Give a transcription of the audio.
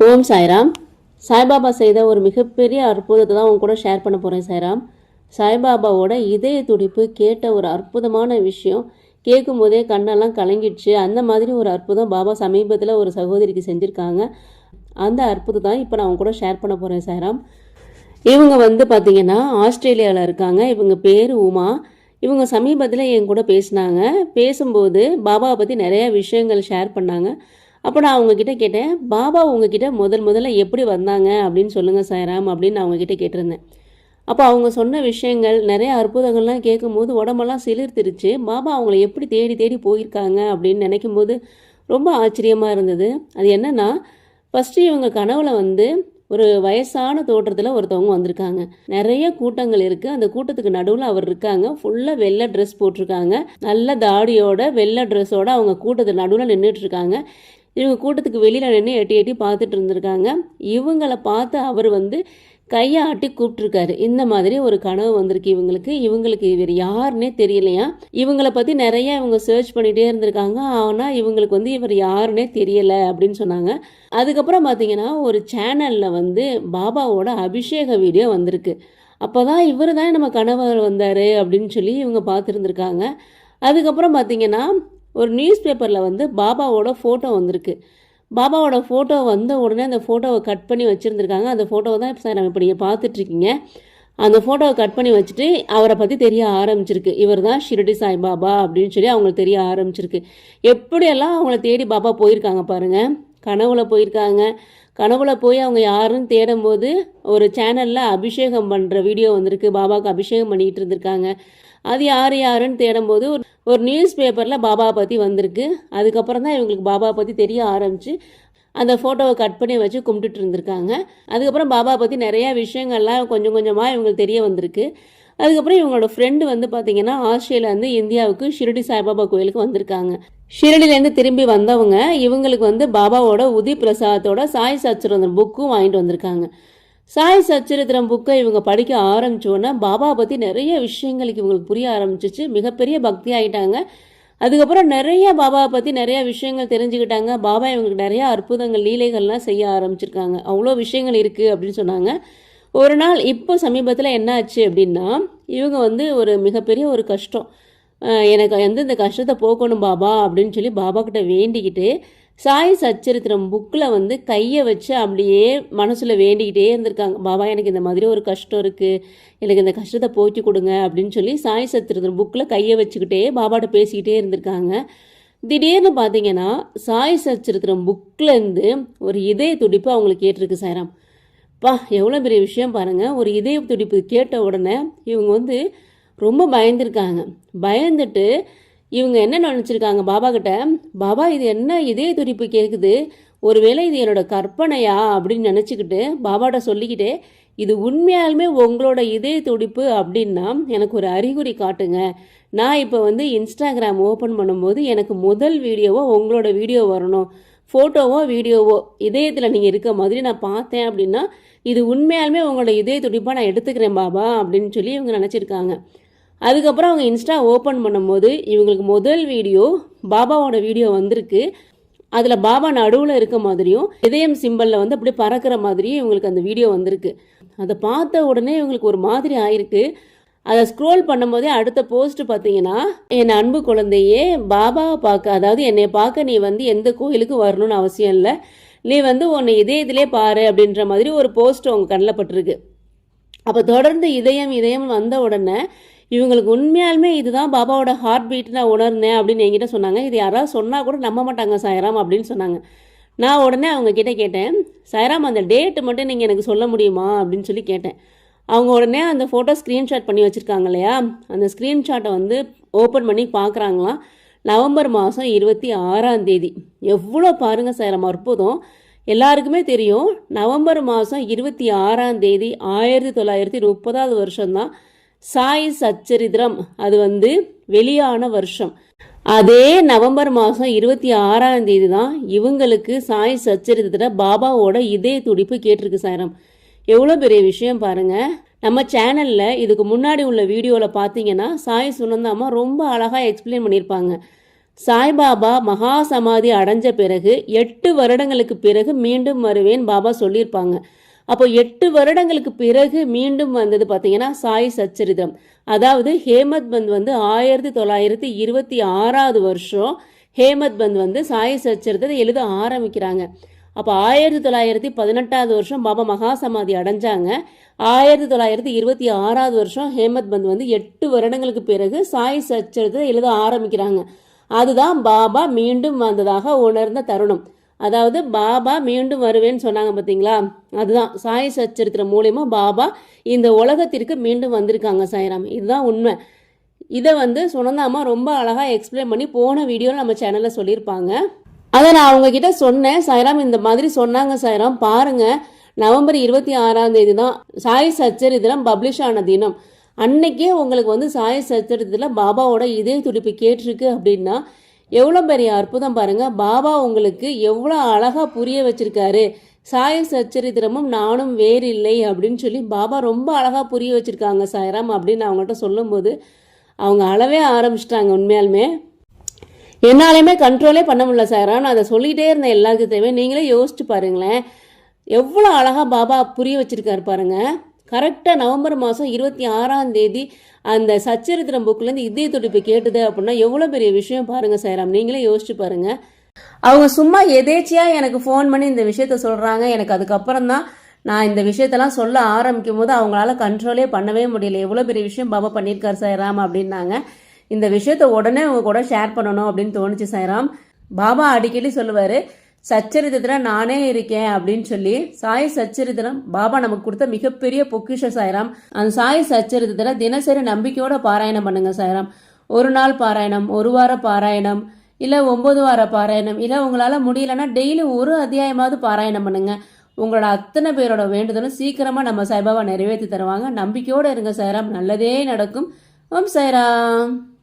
ஓம் சாய்ராம். சாய்பாபா செய்த ஒரு மிகப்பெரிய அற்புதத்தை தான் உங்க கூட ஷேர் பண்ண போகிறேன் சாய்ராம். சாய்பாபாவோட இதய துடிப்பு கேட்ட ஒரு அற்புதமான விஷயம். கேட்கும் போதே கண்ணெல்லாம் கலங்கிடுச்சு. அந்த மாதிரி ஒரு அற்புதம் பாபா சமீபத்தில் ஒரு சகோதரிக்கு செஞ்சுருக்காங்க. அந்த அற்புதம் தான் இப்போ நான் உங்க கூட ஷேர் பண்ண போகிறேன் சாய்ராம். இவங்க வந்து பார்த்திங்கன்னா ஆஸ்திரேலியாவில் இருக்காங்க. இவங்க பேர் உமா. இவங்க சமீபத்தில் என் கூட பேசினாங்க. பேசும்போது பாபாவை பற்றி நிறையா விஷயங்கள் ஷேர் பண்ணாங்க. அப்போ நான் அவங்கக்கிட்ட கேட்டேன் பாபா உங்ககிட்ட முதல் முதல்ல எப்படி வந்தாங்க? அப்படின்னு சொல்லுங்கள் சாய்ராம் அப்படின்னு நான் அவங்கக்கிட்ட கேட்டிருந்தேன். அப்போ அவங்க சொன்ன விஷயங்கள் நிறைய அற்புதங்கள்லாம் கேட்கும்போது உடம்பெல்லாம் சிலிர்த்திருச்சு. பாபா அவங்கள எப்படி தேடி தேடி போயிருக்காங்க அப்படின்னு நினைக்கும் போது ரொம்ப ஆச்சரியமாக இருந்தது. அது என்னன்னா ஃபஸ்ட்டு இவங்க கனவுல வந்து ஒரு வயசான தோற்றத்தில் ஒருத்தவங்க வந்திருக்காங்க. நிறைய கூட்டங்கள் இருக்குது அந்த கூட்டத்துக்கு நடுவில் அவர் இருக்காங்க. ஃபுல்லாக வெள்ளை ட்ரெஸ் போட்டிருக்காங்க. நல்ல தாடியோட வெள்ளை ட்ரெஸ்ஸோட அவங்க கூட்டத்துக்கு நடுவில் நின்றுட்டு இருக்காங்க. இவங்க கூட்டத்துக்கு வெளியில் நின்று எட்டி எட்டி பார்த்துட்டு இருந்திருக்காங்க. இவங்களை பார்த்து அவர் வந்து கையை ஆட்டி கூப்பிட்டுருக்காரு. இந்த மாதிரி ஒரு கனவு வந்திருக்கு இவங்களுக்கு. இவங்களுக்கு இவர் யாருன்னே தெரியலையா? இவங்கள பற்றி நிறைய இவங்க சர்ச் பண்ணிகிட்டே இருந்திருக்காங்க. ஆனால் இவங்களுக்கு வந்து இவர் யாருன்னே தெரியலை அப்படின்னு சொன்னாங்க. அதுக்கப்புறம் பார்த்தீங்கன்னா ஒரு சேனலில் வந்து பாபாவோட அபிஷேக வீடியோ வந்திருக்கு. அப்போ தான் இவர் தான் நம்ம கணவர் வந்தார் அப்படின்னு சொல்லி இவங்க பார்த்துருந்துருக்காங்க. அதுக்கப்புறம் பார்த்தீங்கன்னா ஒரு நியூஸ் பேப்பரில் வந்து பாபாவோட ஃபோட்டோ வந்திருக்கு. பாபாவோட ஃபோட்டோ வந்த உடனே அந்த ஃபோட்டோவை கட் பண்ணி வச்சுருந்துருக்காங்க. அந்த ஃபோட்டோவை தான் சார் நம்ம இப்போ நீங்கள் பார்த்துட்ருக்கீங்க. அந்த ஃபோட்டோவை கட் பண்ணி வச்சுட்டு அவரை பற்றி தெரிய ஆரம்பிச்சிருக்கு. இவர் தான் ஷிரடி சாய் பாபா அப்படின்னு சொல்லி அவங்களுக்கு தெரிய ஆரம்பிச்சிருக்கு. எப்படியெல்லாம் அவங்கள தேடி பாபா போயிருக்காங்க பாருங்கள் கனவுல போயிருக்காங்க. கனவுல போய் அவங்க யாருன்னு தேடும் போது ஒரு சேனலில் அபிஷேகம் பண்ணுற வீடியோ வந்திருக்கு. பாபாவுக்கு அபிஷேகம் பண்ணிகிட்டு இருந்திருக்காங்க. அது யார் யாருன்னு தேடும்போது ஒரு ஒரு நியூஸ் பேப்பரில் பாபா பற்றி வந்திருக்கு. அதுக்கப்புறம் தான் இவங்களுக்கு பாபா பற்றி தெரிய ஆரம்பிச்சு அந்த ஃபோட்டோவை கட் பண்ணி வச்சு கும்பிட்டுட்டு இருந்திருக்காங்க. அதுக்கப்புறம் பாபா பற்றி நிறையா விஷயங்கள்லாம் கொஞ்சம் கொஞ்சமாக இவங்களுக்கு தெரிய வந்திருக்கு. அதுக்கப்புறம் இவங்களோட ஃப்ரெண்டு வந்து பார்த்தீங்கன்னா ஆஸ்திரேலியாந்து இந்தியாவுக்கு ஷிரடி சாய்பாபா கோயிலுக்கு வந்திருக்காங்க. ஷிரடிலேருந்து திரும்பி வந்தவங்க இவங்களுக்கு வந்து பாபாவோட உதி பிரசாதத்தோட சாய் சச்சுரந்தன் புக்கும் வாங்கிட்டு வந்திருக்காங்க. சாய் சச்சரித்திரம் புக்கை இவங்க படிக்க ஆரம்பிச்சோன்னா பாபா பற்றி நிறைய விஷயங்களுக்கு இவங்களுக்கு புரிய ஆரம்பிச்சிச்சு. மிகப்பெரிய பக்தி ஆகிட்டாங்க அதுக்கப்புறம் நிறைய பாபாவை பற்றி நிறைய விஷயங்கள் தெரிஞ்சுக்கிட்டாங்க. பாபா இவங்களுக்கு நிறைய அற்புதங்கள் லீலைகள்லாம் செய்ய ஆரம்பிச்சிருக்காங்க. அவ்வளோ விஷயங்கள் இருக்குது அப்படின்னு சொன்னாங்க. ஒரு நாள் இப்போ சமீபத்தில் என்ன ஆச்சு அப்படின்னா இவங்க வந்து ஒரு மிகப்பெரிய ஒரு கஷ்டம். எனக்கு வந்து இந்த கஷ்டத்தை போக்கணும் பாபா அப்படின்னு சொல்லி பாபா கிட்ட வேண்டிக்கிட்டு சாய் சச்சரித்திரம் புக்கில் வந்து கையை வச்சு அப்படியே மனசில் வேண்டிக்கிட்டே இருந்திருக்காங்க. பாபா எனக்கு இந்த மாதிரி ஒரு கஷ்டம் இருக்குது எனக்கு இந்த கஷ்டத்தை போக்கி கொடுங்க அப்படின்னு சொல்லி சாய் சச்சரித்திரம் புக்கில் கையை வச்சுக்கிட்டே பாபாட்ட பேசிக்கிட்டே இருந்திருக்காங்க. திடீர்னு பார்த்தீங்கன்னா சாய் சச்சரித்திரம் புக்லேருந்து ஒரு இதய துடிப்பு அவங்களுக்கு கேட்டிருக்கு சாய்ராம். பா எவ்வளோ பெரிய விஷயம் பாருங்கள் ஒரு இதய துடிப்பு கேட்ட உடனே இவங்க வந்து ரொம்ப பயந்துருக்காங்க. பயந்துட்டு இவங்க என்ன நினச்சிருக்காங்க பாபா கிட்ட? பாபா இது என்ன இதே துடிப்பு கேட்குது ஒருவேளை இது என்னோட கற்பனையா? அப்படின்னு நினச்சிக்கிட்டு பாபாட்ட சொல்லிக்கிட்டே இது உண்மையாலுமே உங்களோட இதே துடிப்பு அப்படின்னா எனக்கு ஒரு அறிகுறி காட்டுங்க. நான் இப்போ வந்து இன்ஸ்டாகிராம் ஓப்பன் பண்ணும்போது எனக்கு முதல் வீடியோவோ உங்களோட வீடியோ வரணும். ஃபோட்டோவோ வீடியோவோ இதயத்தில் நீங்கள் இருக்க மாதிரி நான் பார்த்தேன் அப்படின்னா இது உண்மையாலுமே உங்களோட இதய துடிப்பாக நான் எடுத்துக்கிறேன் பாபா அப்படின்னு சொல்லி இவங்க நினச்சிருக்காங்க. அதுக்கப்புறம் அவங்க இன்ஸ்டா ஓப்பன் பண்ணும்போது இவங்களுக்கு முதல் வீடியோ பாபாவோட வீடியோ வந்திருக்கு. அதில் பாபா நடுவில் இருக்க மாதிரியும் இதயம் சிம்பலில் வந்து அப்படியே பறக்கிற மாதிரியும் இவங்களுக்கு அந்த வீடியோ வந்திருக்கு. அதை பார்த்த உடனே இவங்களுக்கு ஒரு மாதிரி ஆயிருக்கு. அதை ஸ்க்ரோல் பண்ணும்போதே அடுத்த போஸ்ட் பார்த்தீங்கன்னா என் அன்பு குழந்தையே பாபாவை பார்க்க அதாவது என்னை பார்க்க நீ வந்து எந்த கோயிலுக்கு வரணும்னு அவசியம் இல்லை. நீ வந்து உன்னை இதயத்திலே பாரு அப்படின்ற மாதிரி ஒரு போஸ்ட் அவங்க கண்ணில் பட்டிருக்கு. அப்போ தொடர்ந்து இதயம் இதயம் வந்த உடனே இவங்களுக்கு உண்மையாலுமே இதுதான் பாபாவோட ஹார்ட் பீட் நான் உணர்ந்தேன் அப்படின்னு என்கிட்ட சொன்னாங்க. இது யாராவது சொன்னால் கூட நம்ப மாட்டாங்க சாயராம் அப்படின்னு சொன்னாங்க. நான் உடனே அவங்க கிட்டே கேட்டேன் சாயராம் அந்த டேட்டு மட்டும் நீங்கள் எனக்கு சொல்ல முடியுமா? அப்படின்னு சொல்லி கேட்டேன். அவங்க உடனே அந்த ஃபோட்டோ ஸ்க்ரீன்ஷாட் பண்ணி வச்சுருக்காங்க இல்லையா? அந்த ஸ்க்ரீன்ஷாட்டை வந்து ஓப்பன் பண்ணி பார்க்குறாங்களாம். நவம்பர் மாதம் இருபத்தி ஆறாம் தேதி. எவ்வளோ பாருங்கள் சாயராம் அற்புதம். எல்லாருக்குமே தெரியும் நவம்பர் மாதம் இருபத்தி ஆறாம் தேதி ஆயிரத்தி தொள்ளாயிரத்தி முப்பதாவது வருஷம்தான் சாய் சச்சரித்திரம். அது வந்து வெளியான வருஷம். அதே நவம்பர் மாதம் இருபத்தி ஆறாம் தேதி தான் இவங்களுக்கு சாய் சச்சரித்திர பாபாவோட இதய துடிப்பு கேட்டிருக்கு சாய்ராம். எவ்வளோ பெரிய விஷயம் பாருங்க. நம்ம சேனலில் இதுக்கு முன்னாடி உள்ள வீடியோவில் பார்த்தீங்கன்னா சாய் சுனந்தாமா ரொம்ப அழகாக எக்ஸ்பிளைன் பண்ணியிருப்பாங்க. சாய்பாபா மகா சமாதி அடைஞ்ச பிறகு எட்டு வருடங்களுக்கு பிறகு மீண்டும் வருவேன் பாபா சொல்லியிருப்பாங்க. அப்போ எட்டு வருடங்களுக்கு பிறகு மீண்டும் வந்தது பார்த்தீங்கன்னா சாய் சச்சரிதம் அதாவது ஹேமத் பந்த் வந்து ஆயிரத்தி தொள்ளாயிரத்தி இருபத்தி ஆறாவது வருஷம் ஹேமத் பந்த் வந்து சாய் சச்சரிதத்தை எழுத ஆரம்பிக்கிறாங்க. அப்போ ஆயிரத்தி தொள்ளாயிரத்தி பதினெட்டாவது வருஷம் பாபா மகாசமாதி அடைஞ்சாங்க. ஆயிரத்தி தொள்ளாயிரத்தி இருபத்தி ஆறாவது வருஷம் ஹேமத் பந்த் வந்து எட்டு வருடங்களுக்கு பிறகு சாய் சச்சரிதத்தை எழுத ஆரம்பிக்கிறாங்க. அதுதான் பாபா மீண்டும் வந்ததாக உணர்ந்த தருணம். அதாவது பாபா மீண்டும் வருவேன்னு சொன்னாங்க பார்த்தீங்களா அதுதான் சாய் சச்சரித்திரம் மூலயமா பாபா இந்த உலகத்திற்கு மீண்டும் வந்திருக்காங்க சாய்ராம். இதுதான் உண்மை. இதை வந்து சுனந்தாமா ரொம்ப அழகாக எக்ஸ்பிளைன் பண்ணி போன வீடியோவில் நம்ம சேனலில் சொல்லியிருப்பாங்க. அதை நான் அவங்கக்கிட்ட சொன்னேன். சாய்ராம் இந்த மாதிரி சொன்னாங்க சாய்ராம். பாருங்க நவம்பர் இருபத்தி ஆறாம் தேதி தான் சாய் சச்சரித்திரம் பப்ளிஷ் ஆன தினம். அன்னைக்கே உங்களுக்கு வந்து சாய சச்சரித்திரத்தில் பாபாவோட இதே துடிப்பு கேட்டிருக்கு அப்படின்னா எவ்வளோ பெரிய அற்புதம் பாருங்கள் பாபா உங்களுக்கு எவ்வளோ அழகாக புரிய வச்சிருக்காரு. சாய சச்சரித்திரமும் நானும் வேறு இல்லை அப்படின்னு சொல்லி பாபா ரொம்ப அழகாக புரிய வச்சுருக்காங்க சாய்ராம் அப்படின்னு அவங்கள்ட்ட சொல்லும்போது அவங்க அளவே ஆரம்பிச்சிட்டாங்க உண்மையாலுமே. என்னாலையுமே கண்ட்ரோலே பண்ண முடியல சாய்ராம். நான் அதை சொல்லிகிட்டே இருந்தேன் எல்லாருக்கும் தேவை நீங்களே யோசிச்சு பாருங்களேன். எவ்வளோ அழகாக பாபா புரிய வச்சுருக்காரு பாருங்கள் கரெக்டாக நவம்பர் மாதம் இருபத்தி ஆறாம் தேதி அந்த சச்சரித்திரம் புக்லேருந்து இதய துடிப்பு கேட்டுது அப்படின்னா எவ்வளோ பெரிய விஷயம் பாருங்கள் சைராம் நீங்களே யோசிச்சு பாருங்கள் அவங்க சும்மா எதேச்சியாக எனக்கு ஃபோன் பண்ணி இந்த விஷயத்த சொல்கிறாங்க எனக்கு அதுக்கப்புறம் தான் நான் இந்த விஷயத்தெல்லாம் சொல்ல ஆரம்பிக்கும் போது அவங்களால கண்ட்ரோலே பண்ணவே முடியல. எவ்வளோ பெரிய விஷயம் பாபா பண்ணியிருக்காரு சைராம் அப்படின்னாங்க. இந்த விஷயத்த உடனே உங்க கூட ஷேர் பண்ணணும் அப்படின்னு தோணுச்சு சைராம் பாபா அடிக்கடி சொல்லுவார் சச்சரித்திரம் நானே இருக்கேன் அப்படின்னு சொல்லி சாய் சச்சரித்திரம் பாபா நமக்கு கொடுத்த மிகப்பெரிய பொக்கிஷ சாய்ராம். அந்த சாய் சச்சரித்திரம் தினசரி நம்பிக்கையோட பாராயணம் பண்ணுங்க சாய்ராம். ஒரு நாள் பாராயணம் ஒரு வார பாராயணம் இல்லை ஒன்பது வார பாராயணம் இல்லை உங்களால் முடியலன்னா டெய்லி ஒரு அத்தியாயமாவது பாராயணம் பண்ணுங்க. உங்களோட அத்தனை பேரோட வேண்டுதலும் சீக்கிரமாக நம்ம சாய்பாபா நிறைவேற்றி தருவாங்க. நம்பிக்கையோடு இருங்க சாய்ராம். நல்லதே நடக்கும். ஓம் சாய்ராம்.